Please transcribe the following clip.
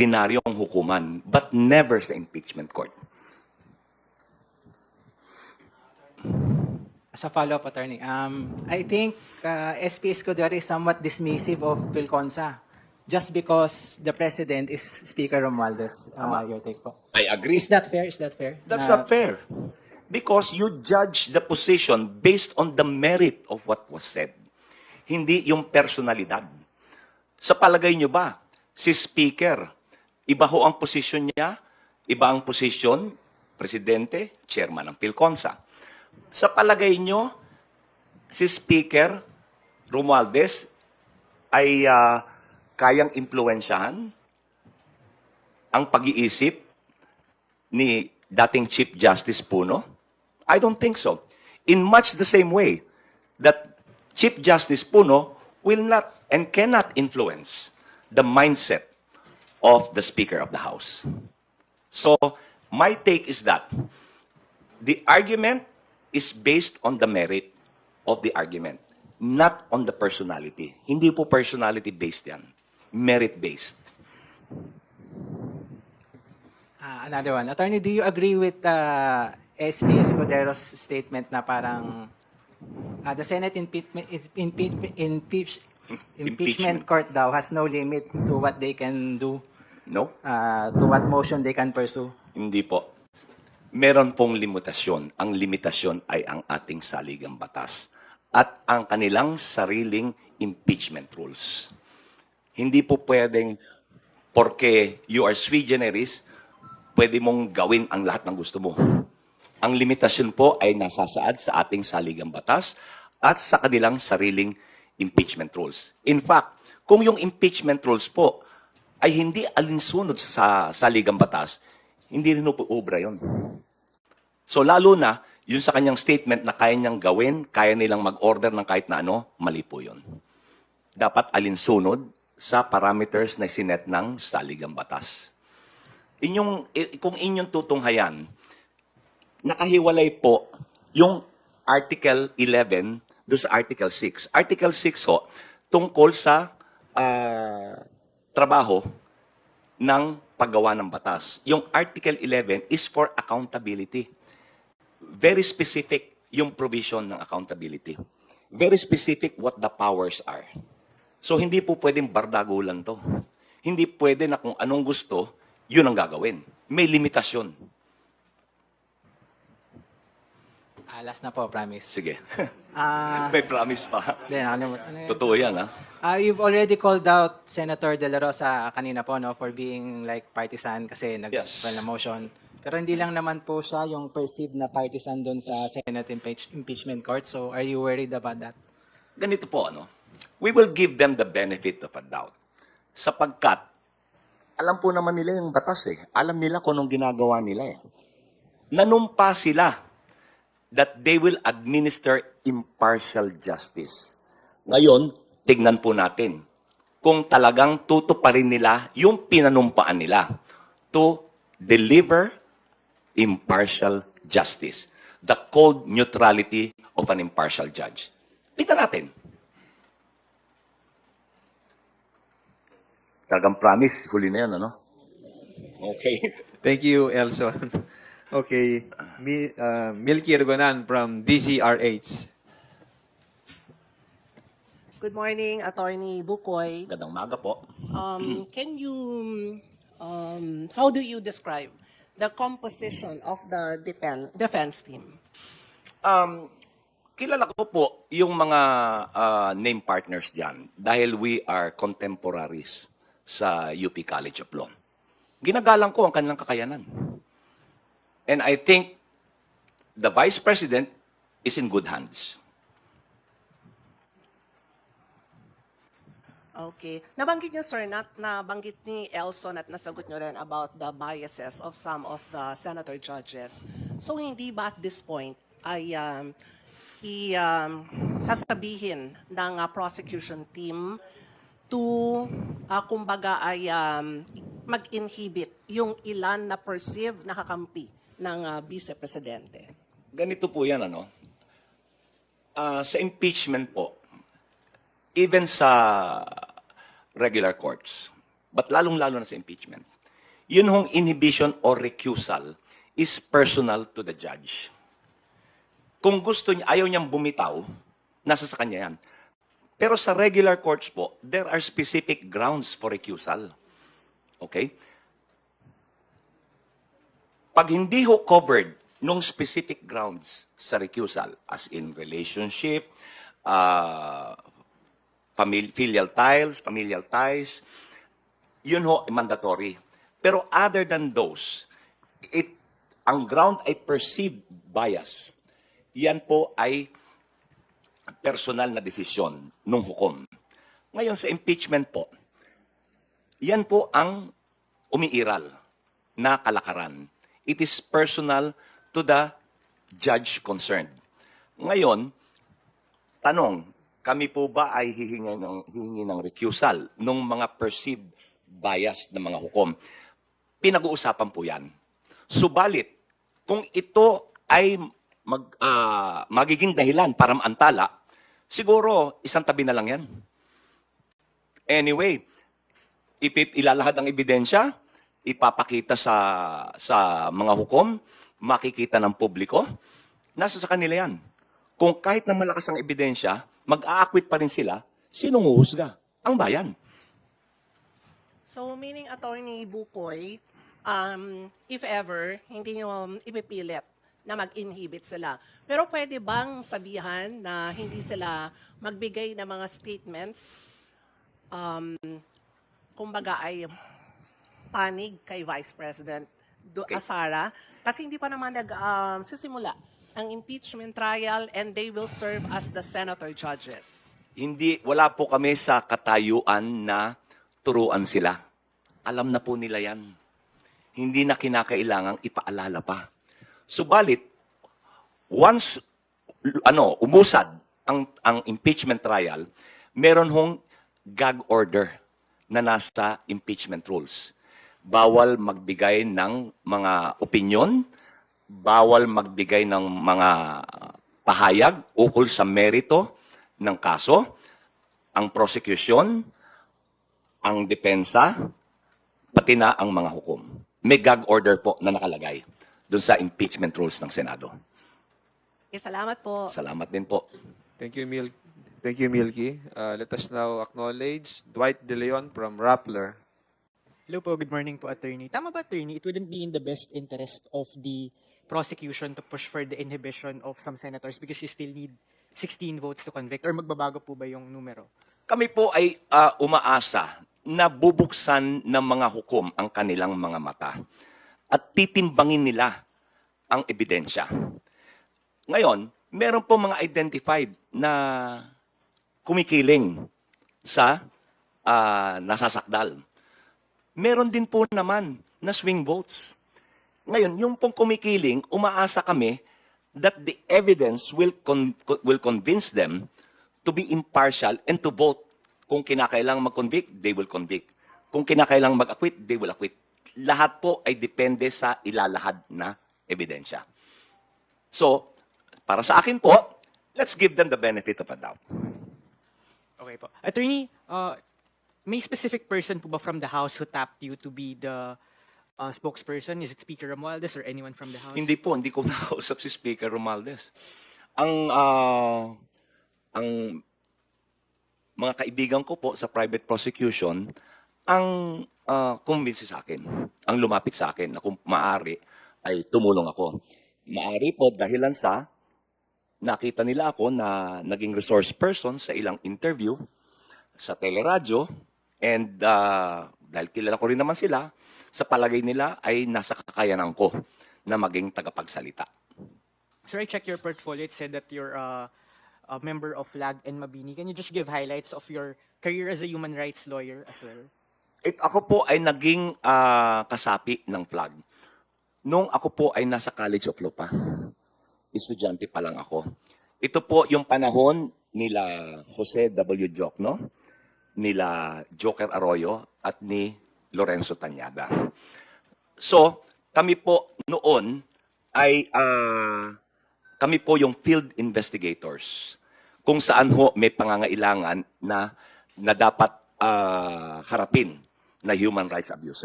ordinaryong hukuman, but never sa impeachment court. As a follow-up, attorney, um, I think uh, SP Escudero is somewhat dismissive of Pilconsa just because the president is Speaker Romualdez. Uh, your take po. I agree. Is that fair? Is that fair? That's Na- not fair. Because you judge the position based on the merit of what was said. Hindi yung personalidad. Sa palagay nyo ba, si Speaker, iba ho ang posisyon niya, iba ang posisyon, Presidente, Chairman ng Pilconsa. Sa palagay nyo, si Speaker Romualdez ay ah, kayang impluensyahan ang pag-iisip ni dating Chief Justice Puno? I don't think so. In much the same way that Chief Justice Puno will not and cannot influence the mindset of the Speaker of the House. So, my take is that the argument is based on the merit of the argument, not on the personality. Hindi po personality-based yan. Merit-based. Ah, another one. Attorney, do you agree with uh, SP Escudero's statement na parang uh, the Senate impeachment, impeach, impeach, impeachment court daw has no limit to what they can do, No? uh, to what motion they can pursue? Hindi po. Meron pong limitasyon. Ang limitasyon ay ang ating saligang batas at ang kanilang sariling impeachment rules. Hindi po pwedeng porque you are sui generis, pwede mong gawin ang lahat ng gusto mo. Ang limitasyon po ay nasasaad sa ating saligang batas at sa kanilang sariling impeachment rules. In fact, kung yung impeachment rules po ay hindi alinsunod sa saligang batas, hindi rin po obra yun. So lalo na, yun sa kanyang statement na kaya niyang gawin, kaya nilang mag-order ng kahit na ano, mali po yun. Dapat alinsunod sa parameters na sinet ng saligang batas. Inyong, kung inyong tutunghayan, nakahiwalay po yung Article 11 do sa Article 6. Article 6 ho, tungkol sa ah, trabaho ng paggawa ng batas. Yung Article 11 is for accountability. Very specific yung provision ng accountability. Very specific what the powers are. So hindi po pwedeng bardago lang to. Hindi pwede na kung anong gusto, yun ang gagawin. May limitasyon. Ah, last na po, promise. Sige. Ah, May promise pa. then, ano, ano? Totoo yan, ha? Ah, you've already called out Senator De La Rosa kanina po no for being like partisan kasi nag Yes. file na motion. Pero hindi lang naman po siya yung perceived na partisan doon sa Senate impeach- impeachment court. So are you worried about that? Ganito po, ano? We will give them the benefit of a doubt. Sapagkat, alam po naman nila yung batas eh. Alam nila kung anong ginagawa nila eh. Nanumpa sila that they will administer impartial justice. Ngayon, tignan po natin kung talagang tutuparin nila yung pinanumpaan nila to deliver impartial justice. The cold neutrality of an impartial judge. Tignan natin. Talagang promise, huli na yan, ano? Okay. Thank you, Elson. Okay, Mi, uh, Milky Ergonan from DCRH. Good morning, Attorney Bukoy. Gandang maga po. Um, can you, um, how do you describe the composition of the defen- defense team? Um, kilala ko po yung mga ah, name partners dyan dahil we are contemporaries sa UP College of Law. Ginagalang ko ang kanilang kakayanan. And I think the Vice President is in good hands. Okay. Nabanggit niyo, sir, na nabanggit ni Elson at nasagot niyo rin about the biases of some of the senator judges. So, hindi ba at this point ay um, i, um, sasabihin ng uh, prosecution team to, uh, kumbaga, ay um, mag-inhibit yung ilan na perceived na kakampi ng uh, vice-presidente? Ganito po yan, ano? Ah, sa impeachment po, even sa regular courts, but lalong-lalo na sa impeachment, yun hong inhibition or recusal is personal to the judge. Kung gusto niya, ayaw niyang bumitaw, nasa sa kanya yan. Pero sa regular courts po, there are specific grounds for recusal. Okay? Pag hindi ho covered nung specific grounds sa recusal, as in relationship, uh, famil- filial ties, familial ties, yun ho, mandatory. Pero other than those, it, ang ground ay perceived bias. Yan po ay personal na desisyon ng hukom. Ngayon sa impeachment po, yan po ang umiiral na kalakaran. It is personal to the judge concerned. Ngayon, tanong, kami po ba ay hihingi ng, hihingi ng recusal ng mga perceived bias ng mga hukom? Pinag-uusapan po yan. Subalit, kung ito ay mag, ah, magiging dahilan para maantala, siguro isang tabi na lang yan. Anyway, ipip ilalahad ang ebidensya, ipapakita sa sa mga hukom, makikita ng publiko, nasa sa kanila yan. Kung kahit na malakas ang ebidensya, mag-aakwit pa rin sila, sinong huhusga? Ang bayan. So, meaning Attorney Bukoy, um, if ever, hindi nyo um, ipipilit na mag-inhibit sila. Pero pwede bang sabihan na hindi sila magbigay ng mga statements, um, kumbaga ay panig kay Vice President Do Okay. Asara? Kasi hindi pa naman nag, um, sisimula ang impeachment trial and they will serve as the senator judges. Hindi, wala po kami sa katayuan na turuan sila. Alam na po nila yan. Hindi na kinakailangang ipaalala pa. Subalit, once ano, umusad ang, ang impeachment trial, meron hong gag order na nasa impeachment rules. Bawal magbigay ng mga opinion, bawal magbigay ng mga pahayag ukol sa merito ng kaso, ang prosecution, ang depensa, pati na ang mga hukom. May gag order po na nakalagay doon sa impeachment rules ng Senado. Okay, salamat po. Salamat din po. Thank you, Mil Thank you, Milky. Uh, let us now acknowledge Dwight De Leon from Rappler. Hello po, good morning po, attorney. Tama ba, attorney? It wouldn't be in the best interest of the prosecution to push for the inhibition of some senators because you still need 16 votes to convict or magbabago po ba yung numero? Kami po ay ah, umaasa na bubuksan ng mga hukom ang kanilang mga mata at titimbangin nila ang ebidensya. Ngayon, meron po mga identified na kumikiling sa ah, nasasakdal. Meron din po naman na swing votes. Ngayon, yung pong kumikiling, umaasa kami that the evidence will con- will convince them to be impartial and to vote. Kung kinakailangan mag-convict, they will convict. Kung kinakailangan mag-acquit, they will acquit. Lahat po ay depende sa ilalahad na ebidensya. So, para sa akin po, let's give them the benefit of a doubt. Okay po. Attorney, uh, may specific person po ba from the House who tapped you to be the uh, spokesperson? Is it Speaker Romualdez or anyone from the House? Hindi po, hindi ko nakausap si Speaker Romualdez. Ang ah, ang mga kaibigan ko po sa private prosecution ang uh, convince sa akin, ang lumapit sa akin na kung maari ay tumulong ako. Maari po dahilan sa nakita nila ako na naging resource person sa ilang interview sa teleradyo and ah, dahil kilala ko rin naman sila, sa palagay nila ay nasa kakayanan ko na maging tagapagsalita. Sir, I checked your portfolio. It said that you're uh, a member of FLAG and Mabini. Can you just give highlights of your career as a human rights lawyer as well? It, ako po ay naging ah, kasapi ng flag. Nung ako po ay nasa College of Law pa. Estudyante pa lang ako. Ito po yung panahon nila Jose W. Jokno, nila Joker Arroyo, at ni Lorenzo Tanyada. So, kami po noon ay ah, kami po yung field investigators kung saan ho may pangangailangan na na dapat ah, harapin na human rights abuses.